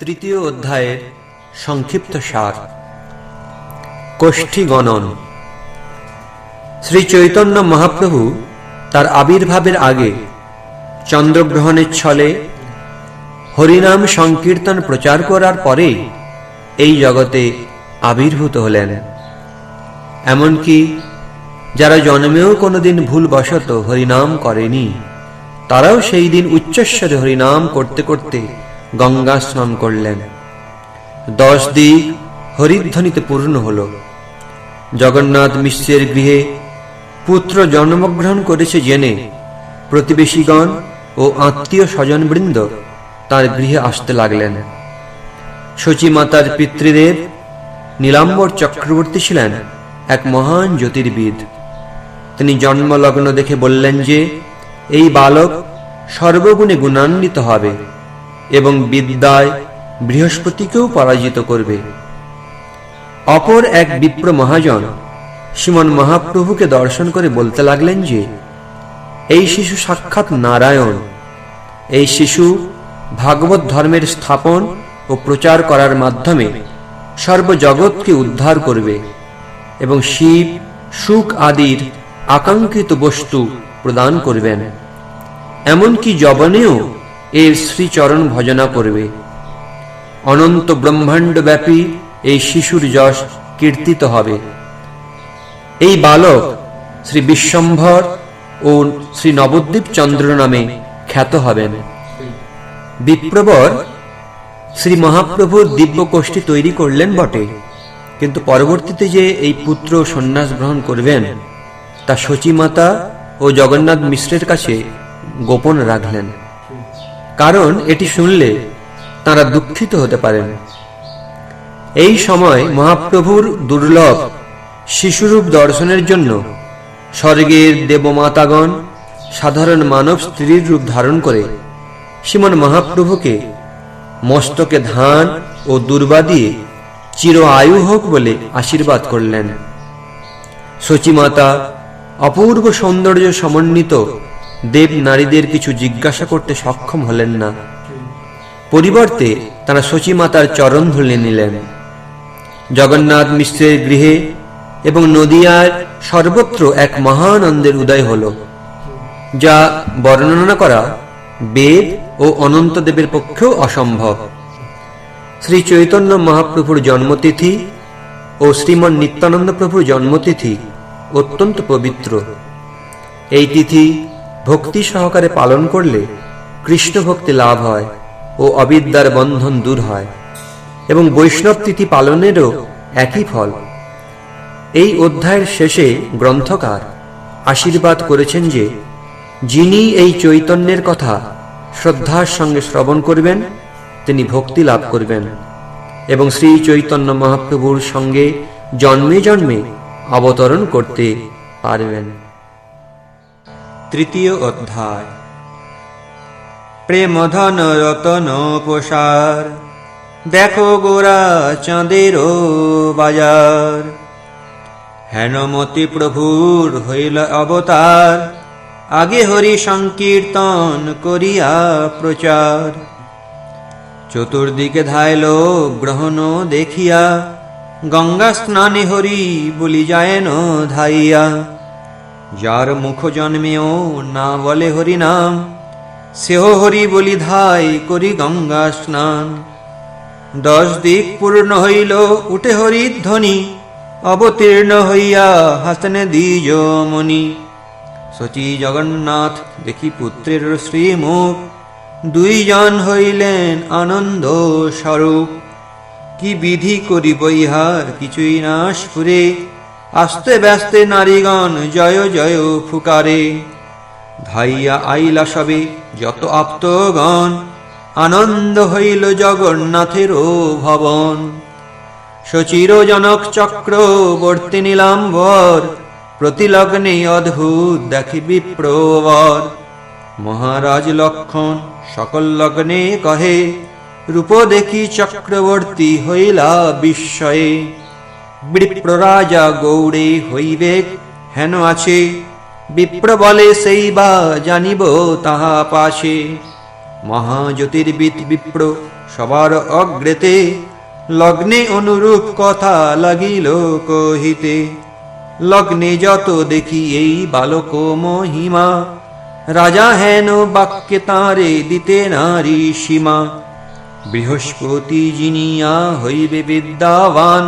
তৃতীয় অধ্যায়ের সংক্ষিপ্ত সার। কোষ্ঠী গণন শ্রী চৈতন্য মহাপ্রভু তার আবির্ভাবের আগে চন্দ্রগ্রহণের ছলে হরিনাম সংকীর্তন প্রচার করার পরে এই জগতে আবির্ভূত হলেন। এমনকি যারা জন্মেও কোনোদিন ভুলবশত হরিনাম করেনি, তারাও সেই দিন উচ্চস্বরে হরিনাম করতে করতে গঙ্গা স্নান করলেন। দশ দিক হরিধ্বনিতে পূর্ণ হল। জগন্নাথ মিশ্রের গৃহে পুত্র জন্মগ্রহণ করেছে জেনে প্রতিবেশীগণ ও আত্মীয় স্বজনবৃন্দ তার গৃহে আসতে লাগলেন। শচীমাতার পিতৃদেব নীলাম্বর চক্রবর্তী ছিলেন এক মহান জ্যোতির্বিদ। তিনি জন্মলগ্ন দেখে বললেন যে, এই বালক সর্বগুণে গুণান্বিত হবে। এবং বিদ্যায় বৃহস্পতিকেও পরাজিত করবে। অপর এক বিপ্র মহাজন শ্রীমন মহাপ্রভুকে দর্শন করে বলতে লাগলেন যে, এই শিশু সাক্ষাৎ নারায়ণ। এই শিশু ভাগবত ধর্মের স্থাপন ও প্রচার করার মাধ্যমে সর্বজগৎকে উদ্ধার করবে এবং শিব, সুখ আদির আকাঙ্ক্ষিত বস্তু প্রদান করবেন। এমনকি জবনেও এর শ্রীচরণ ভজনা করবে। অনন্ত ব্রহ্মাণ্ড ব্যাপী এই শিশুর যশ কীর্তিত হবে। এই বালক শ্রী বিশ্বম্ভর ও শ্রী নবদ্বীপ চন্দ্র নামে খ্যাত হবেন। বিপ্রবর শ্রী মহাপ্রভুর দিব্য কোষ্ঠী তৈরি করলেন বটে, কিন্তু পরবর্তীতে যে এই পুত্র সন্ন্যাস গ্রহণ করবেন, তা শচীমাতা ও জগন্নাথ মিশ্রের কাছে গোপন রাখলেন। কারণ এটি শুনলে তারা দুঃখিত হতে পারেন। এই সময় মহাপ্রভুর দুর্লভ শিশুরূপ দর্শনের জন্য স্বর্গের দেবমাতাগণ, সাধারণ মানব স্ত্রীর রূপ ধারণ করে শ্রীমন মহাপ্রভুকে মস্তকে ধান ও দুর্বা দিয়ে চির আয়ু হোক বলে আশীর্বাদ করলেন। শচীমাতা অপূর্ব সৌন্দর্য সমন্বিত দেব নারীদের কিছু জিজ্ঞাসা করতে সক্ষম হলেন না। পরিবর্তে তারা শচীমাতার চরণ ধুলে নিলেন। জগন্নাথ মিশ্রের গৃহে এবং নদিয়ার সর্বত্র এক মহানন্দের উদয় হল, যা বর্ণনা করা বেদ ও অনন্ত দেবের পক্ষেও অসম্ভব। শ্রী চৈতন্য মহাপ্রভুর জন্মতিথি ও শ্রীমন নিত্যানন্দ প্রভুর জন্মতিথি অত্যন্ত পবিত্র। এই তিথি ভক্তি সহকারে পালন করলে কৃষ্ণ ভক্তি লাভ হয় ও অবিদ্যার বন্ধন দূর হয় এবং বৈষ্ণব তিথি পালনেরও একই ফল। এই অধ্যায়ের শেষে গ্রন্থকার আশীর্বাদ করেছেন যে, যিনি এই চৈতন্যের কথা শ্রদ্ধার সঙ্গে শ্রবণ করবেন, তিনি ভক্তি লাভ করবেন এবং শ্রী চৈতন্য মহাপ্রভুর সঙ্গে জন্মে জন্মে অবতরণ করতে পারবেন। তৃতীয় অধ্যায়। প্রেম ধন রতন প্রসার, দেখো গোরা চাঁদের বাজার। হেনমতি প্রভুর হইল অবতার, আগে হরি সংকীর্তন করিয়া প্রচার। চতুর্দিকে ধাইল গ্রহণ দেখিয়া, গঙ্গা স্নানে হরি বলি যায়ন ধাইয়া। যার মুখ জন্মেও না বলে হরি নাম সেহ হরি বলি ধাই করি গঙ্গা স্নান। দশ দিক পূর্ণ হইল, উঠে হরি ধ্বনি অবতীর্ণ হইয়া হাসনে দ্বিজ মণি। শচী জগন্নাথ দেখি পুত্রের শ্রীমুখ, দুইজন হইলেন আনন্দ স্বরূপ। কি বিধি করিব ইহার, কিছুই না স্ফুরে আস্তে ব্যস্তে নারীগণ, জয় জয় ফুকারে ধাইয়া আইলা সবে যত আপ্তগণ, আনন্দ হইল জগন্নাথেরও ভবন। সচির জনক চক্র বর্তি নীলাম্বর প্রতিলগ্নে অদ্ভুত দেখি বিপ্রবর। মহারাজ লক্ষণ সকল লগ্নে কহে, রূপ দেখি চক্রবর্তী হইলা বিস্ময়ে। বিপ্ররাজা গৌড়ে হইবে হেন আছে? বিপ্র বলে সেই বা জানিব তাহা পাশে। মহাজ্যোতির্বিদ বিপ্র সবার অগ্রেতে লগ্নে অনুরূপ কথা লাগিল কহিতে, লগ্নে যত দেখি এই বালক মহিমা, রাজা হেন বাক্যে তাঁরে দিতে নারী সীমা। বৃহস্পতি জিনিয়া হইবে বিদ্যাবান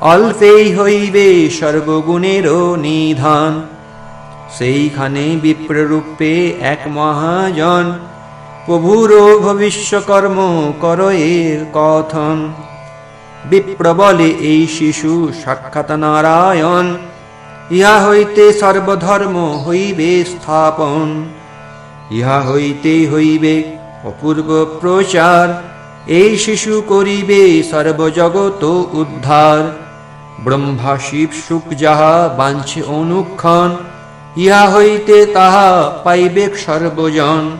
অল্পেই হইবে সর্বগুণেরও নিধান। সেইখানে বিপ্ররূপে এক মহাজন প্রভুর ভবিষ্যকর্ম কর এর কথন। বিপ্র বলে এই শিশু সাক্ষাৎ নারায়ণ, ইহা হইতে সর্বধর্ম হইবে স্থাপন। ইহা হইতে হইবে অপূর্ব প্রচার, এই শিশু করিবে সর্বজগত উদ্ধার। ব্রহ্মা শিব সুখ যাহা বাঞ্ছে অনুক্ষণ, ইহা হইতে তাহা পাইবে সর্বজন।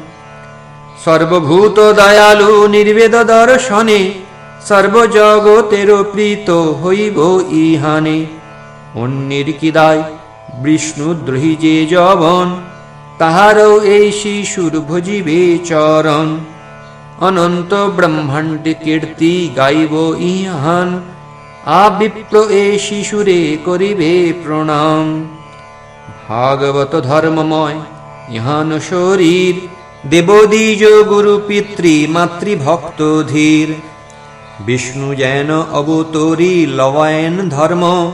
সর্বভূত দয়ালু নির্বেদ দর্শনে, সর্বজগতের প্রীত হইব ইহানে। অন্যের কিদায় বিষ্ণুদ্রোহী যে জবন তাহারও এই শিশুর ভজিবে চরণ। অনন্ত ব্রহ্মাণ্ড কীর্তি গাইব ইহান আবিপ্র এ শিশুরে করিবে প্রণাম। ভাগবত ধর্মময়, ইহান শরীর দেবদ্বিজ গুরু পিতৃ মাতৃভক্ত ধীর। বিষ্ণু যেন অবতরী লওয়েন ধর্ম,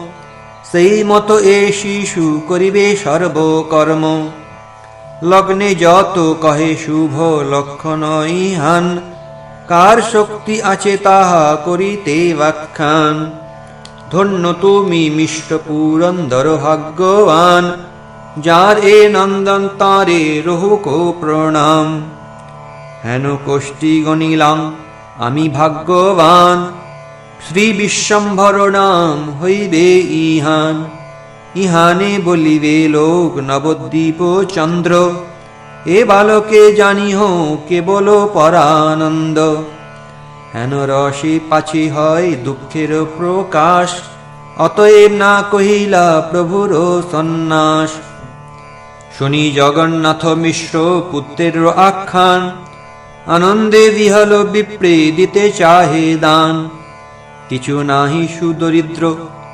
সেই মতো এ শিশু করিবে সর্বকর্ম। লগ্নে যত কহে শুভ লক্ষণ ইহান, কার শক্তি আছে তাহা করিতে ব্যাখ্যান ধন্য তুমি মিষ্ট পুরন্দর ভাগ্যবান যার এ নন্দন তারে রহুক প্রণাম। হেন কোষ্ঠী গণিলাম, আমি ভাগ্যবান, শ্রী বিশ্বম্ভর নাম হইবে ইহান। ইহানে বলিবে লোক নবদ্বীপ চন্দ্র, এ বালকে জানিহ কেবল পরানন্দ। হেন রসে পাছে হয় দুঃখের প্রকাশ, অতএব না কহিলা প্রভুর সন্ন্যাস। শুনি জগন্নাথ মিশ্র পুত্রের আখ্যান, আনন্দে বিহল বিপ্রে দিতে চাহে দান। কিছু নাহি সুদরিদ্র,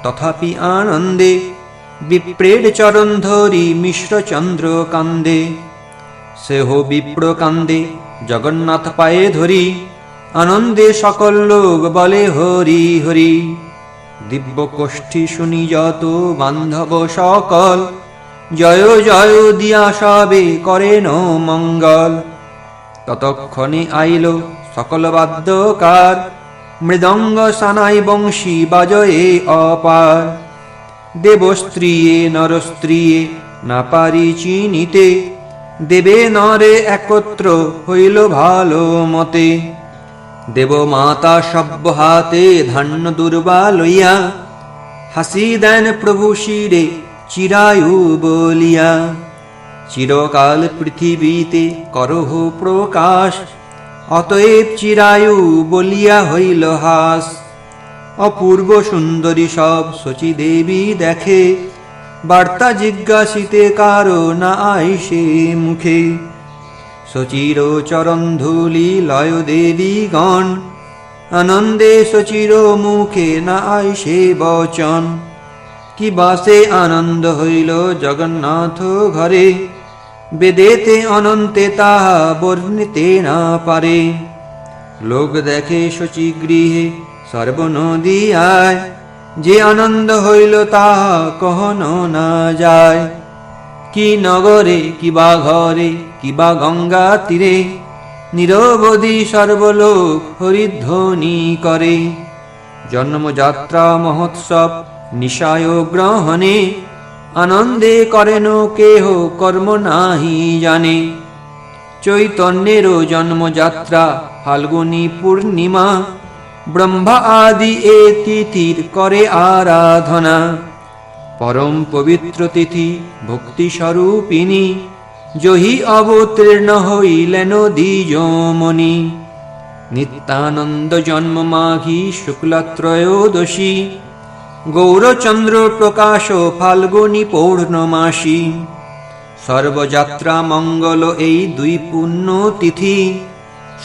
তথাপি আনন্দে বিপ্রের চরণ ধরি মিশ্র চন্দ্র কান্দে সেহ বিপ্র কান্দে জগন্নাথ পায়ে ধরি আনন্দে সকল লোক বলে, হরি হরি। দিব্য কোষ্ঠী শুনি যত বান্ধব সকল। জয় জয় দিয়া সবে করেন মঙ্গল। ততক্ষণে আইল সকল বাদ্যকার। মৃদঙ্গ সানাই বংশী বাজয়ে অপার। দেবস্ত্রীয়ে, নরস্ত্রীয়ে, না পারি চিনিতে। দেবে নরে একত্র হইল ভালো মতে। দেব মাতা সব্য হাতে ধান্য দুর্বা লইয়া, হাসি দেন প্রভু শিরে চিরায়ু বলিয়া। চিরকাল পৃথিবীতে করহ প্রকাশ, অতএব চিরায়ু বলিয়া হইল হাস। অপূর্ব সুন্দরী সব শচী দেবী দেখে, বার্তা জিজ্ঞাসিতে কারও না আইসে মুখে। সচির চরণ ধুলি লয় দেবী গণ আনন্দে সচির মুখে না আইসে বচন। কি বাসে আনন্দ হইল জগন্নাথ ঘরে, বেদেতে অনন্তে তাহা বর্ণিতে না পারে। লোক দেখে শচী গৃহে সর্বনদিয়ায়, যে আনন্দ হইল তাহা কহন না যায়। কি নগরে কিবা ঘরে কিবা গঙ্গা তীরে, নিরবধি সর্বলোক হরিধ্বনি করে। জন্মযাত্রা মহোৎসব নিশায় গ্রহণে, আনন্দে করেন কেহ কর্ম নাহি জানে। চৈতন্যেরও জন্মযাত্রা, ফাল্গুনী পূর্ণিমা, ব্রহ্মা আদি এ তিথির করে আরাধনা। পরম পবিত্র তিথি ভক্তি জহি অবতীর্ণ হইলেন দ্বিজমণি নিত্যানন্দ জন্ম মাঘী শুক্লত্রয়োদশী। গৌরচন্দ্র প্রকাশ ফাল্গুনী পৌর্ণমাসী। সর্বযাত্রা মঙ্গল এই দুই পুণ্য তিথি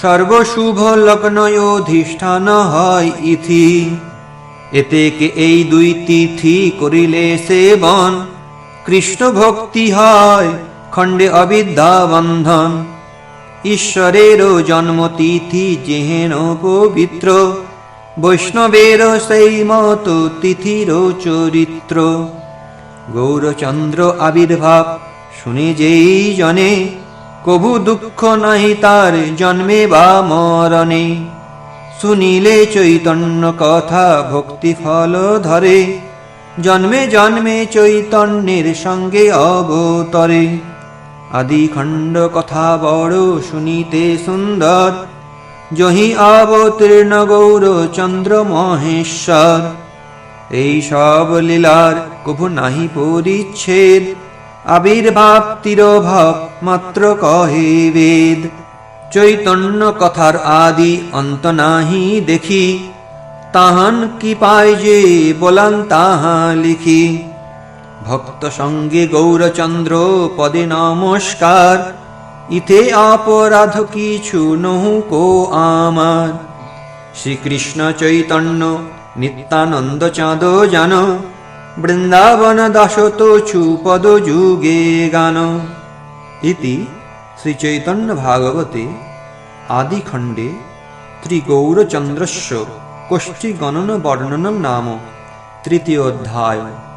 সর্বশুভ লগ্নয় অধিষ্ঠান হয় ইথি। এতে কে এই দুই তিথি করিলে সেবন। কৃষ্ণ ভক্তি হয়। খণ্ডে অবিদ্যা বন্ধন ঈশ্বরেরও জন্মতিথি যেহেন পবিত্র বৈষ্ণবের সেই মত তিথির চরিত্র। গৌরচন্দ্র আবির্ভাব, শুনে যেই জনে, কভু দুঃখ নাহি তার জন্মে বা মরণে। শুনিলে চৈতন্য কথা ভক্তি ফল ধরে, জন্মে জন্মে চৈতন্যের সঙ্গে অবতরে। আদি খণ্ড কথা বড় শুনিতে সুন্দর। জহি অবতীর্ণ গৌর চন্দ্র মহেশ্বর। এই সব লীলার কভু নাহি পরিচ্ছেদ। আবির্ভাব তিরোভাব মাত্র কহে বেদ। চৈতন্য কথার আদি অন্ত নাহি দেখি। তাহান কি পায় যে বলান তাহা লিখি। ভক্ত সঙ্গে গৌরচন্দ্র, পদে নমস্কার। ইতে অপরাধ কিছু নহু আমার। শ্রীকৃষ্ণ চৈতন্য, নিত্যানন্দ চাঁদ জান। বৃন্দাবন দাসত ছু পদ যুগে গান। ইতি শ্রীচৈতন্য ভাগবতে আদিখণ্ডে ত্রিগৌরচন্দ্রস্য কোষ্ঠীগণন বর্ণনম নাম তৃতীয়োধ্যায়